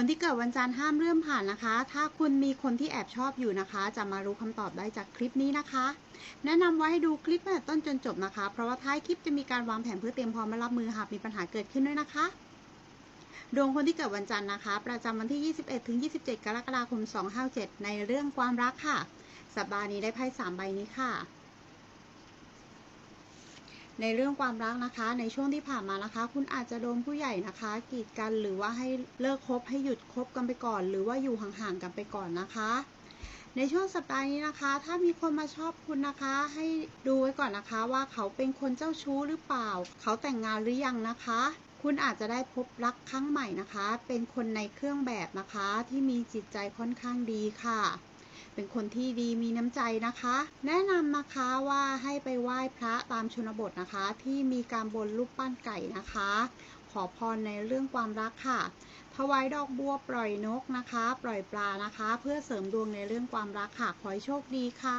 คนที่เกิดวันจันทร์ห้ามเลื่อนผ่านนะคะ ถ้าคุณมีคนที่แอบชอบอยู่นะคะ จะมารู้คำตอบได้จากคลิปนี้นะคะ แนะนำว่าให้ดูคลิปตั้งแต่ต้นจนจบนะคะ เพราะว่าท้ายคลิปจะมีการวางแผนเพื่อเตรียมพร้อมรับมือหากมีปัญหาเกิดขึ้นด้วยนะคะ ดวงคนที่เกิดวันจันทร์นะคะ ประจำวันที่ 21ถึง27 กรกฎาคม 257 ในเรื่องความรักค่ะ สัปดาห์นี้ได้ไพ่3ใบนี้ค่ะ ในเรื่องความรักนะคะ ในช่วงที่ผ่านมานะคะ คุณอาจจะโดนผู้ใหญ่นะคะกีดกันหรือว่าให้เลิกคบให้หยุดคบกันไปก่อน หรือว่าอยู่ห่างๆกันไปก่อนนะคะในช่วงสัปดาห์นี้นะคะ ถ้ามีคนมาชอบคุณนะคะ ให้ดูไว้ก่อนนะคะว่าเขาเป็นคนเจ้าชู้หรือเปล่า เขาแต่งงานหรือยังนะคะ คุณอาจจะได้พบรักครั้งใหม่นะคะ เป็นคนในเครื่องแบบนะคะ ที่มีจิตใจค่อนข้างดีค่ะ เป็นคนที่ดีมีน้ำใจนะคะ แนะนำนะคะว่าให้ไปไหว้พระตามชนบทนะคะ ที่มีการบนรูปปั้นไก่นะคะ ขอพรในเรื่องความรักค่ะถวายดอกบัวปล่อยนกนะคะ ปล่อยปลานะคะ เพื่อเสริมดวงในเรื่องความรักค่ะ ขอให้โชคดีค่ะ